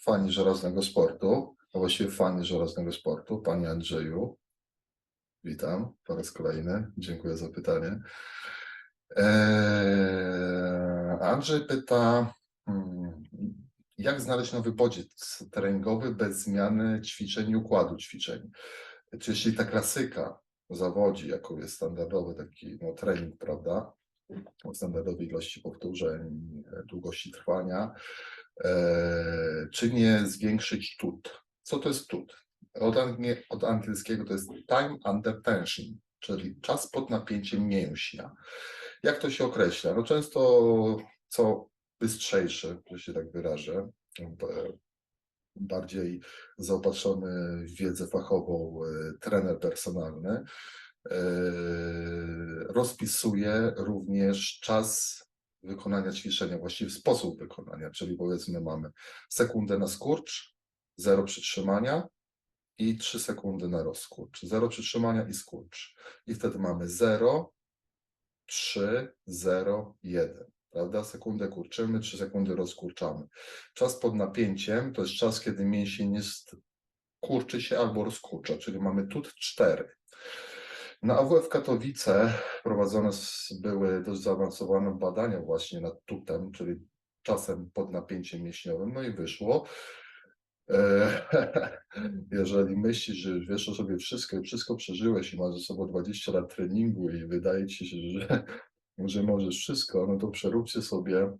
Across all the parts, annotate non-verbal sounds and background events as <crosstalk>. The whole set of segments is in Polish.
fani żelaznego sportu, a właściwie fani żelaznego sportu, panie Andrzeju. Witam po raz kolejny. Dziękuję za pytanie. Eee, Andrzej pyta, hmm, jak znaleźć nowy bodziec treningowy bez zmiany ćwiczeń i układu ćwiczeń? Czyli ta klasyka zawodzi, jaką jest standardowy taki no, trening, prawda? O standardowej ilości powtórzeń, długości trwania, czy nie zwiększyć tut? Co to jest tut? Od, od angielskiego to jest time under tension, czyli czas pod napięciem mięśnia. Jak to się określa? No często co bystrzejszy, że się tak wyrażę, b- bardziej zaopatrzony w wiedzę fachową e, trener personalny e, rozpisuje również czas wykonania ćwiczenia, właściwie sposób wykonania, czyli powiedzmy mamy sekundę na skurcz, zero przytrzymania i 3 sekundy na rozkurcz. Zero przytrzymania i skurcz. I wtedy mamy 0, 3, 0, 1. Prawda? Sekundę kurczymy, 3 sekundy rozkurczamy. Czas pod napięciem to jest czas, kiedy mięsień jest, kurczy się albo rozkurcza, czyli mamy tut 4. Na AWF Katowice prowadzone były dość zaawansowane badania właśnie nad tutem, czyli czasem pod napięciem mięśniowym, no i wyszło. e, <laughs> Jeżeli myślisz, że wiesz o sobie wszystko wszystko przeżyłeś i masz ze sobą 20 lat treningu i wydaje ci się, że, <laughs> że możesz wszystko, no to przeróbcie sobie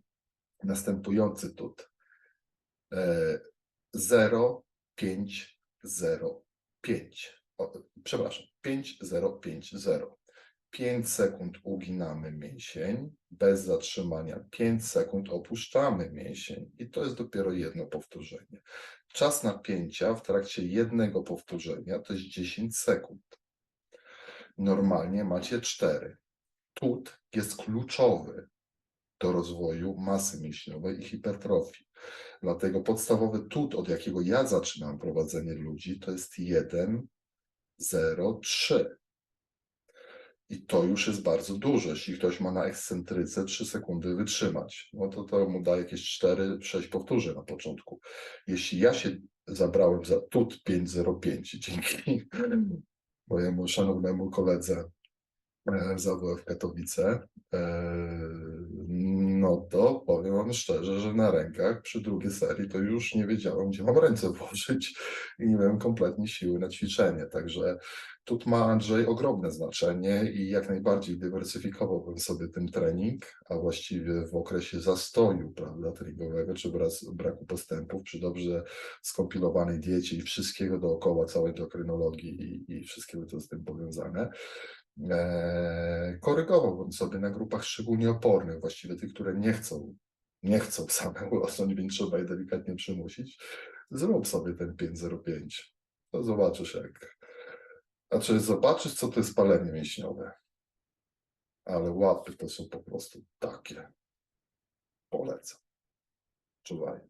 następujący tut. E, 0, 5, 0, 5. Przepraszam, 5, 0, 5, 0. 5 sekund uginamy mięsień bez zatrzymania, 5 sekund opuszczamy mięsień i to jest dopiero jedno powtórzenie. Czas napięcia w trakcie jednego powtórzenia to jest 10 sekund. Normalnie macie 4. Tut jest kluczowy do rozwoju masy mięśniowej i hipertrofii. Dlatego podstawowy tut, od jakiego ja zaczynam prowadzenie ludzi, to jest 1, 0, 3. I to już jest bardzo dużo. Jeśli ktoś ma na ekscentryce 3 sekundy wytrzymać, no to to mu da jakieś 4-6 powtórzeń na początku. Jeśli ja się zabrałem za tut 505 dzięki <laughs> mojemu szanownemu koledze e, z AWF Katowice, e, no to powiem wam szczerze, że na rękach przy drugiej serii to już nie wiedziałem, gdzie mam ręce <laughs> włożyć i nie miałem kompletnie siły na ćwiczenie. Także Tut ma Andrzej ogromne znaczenie i jak najbardziej dywersyfikowałbym sobie ten trening, a właściwie w okresie zastoju prawda, treningowego czy wraz braku postępów, przy dobrze skompilowanej diecie i wszystkiego dookoła, całej endokrynologii i, i wszystkiego, co z tym powiązane, korygowałbym sobie na grupach szczególnie opornych, właściwie tych, które nie chcą, nie chcą same urosnąć, więc trzeba je delikatnie przymusić. Zrób sobie ten 505. To zobaczysz, jak znaczy, zobaczysz, co to jest palenie mięśniowe. Ale łapy to są po prostu takie. Polecam. Czuwaj.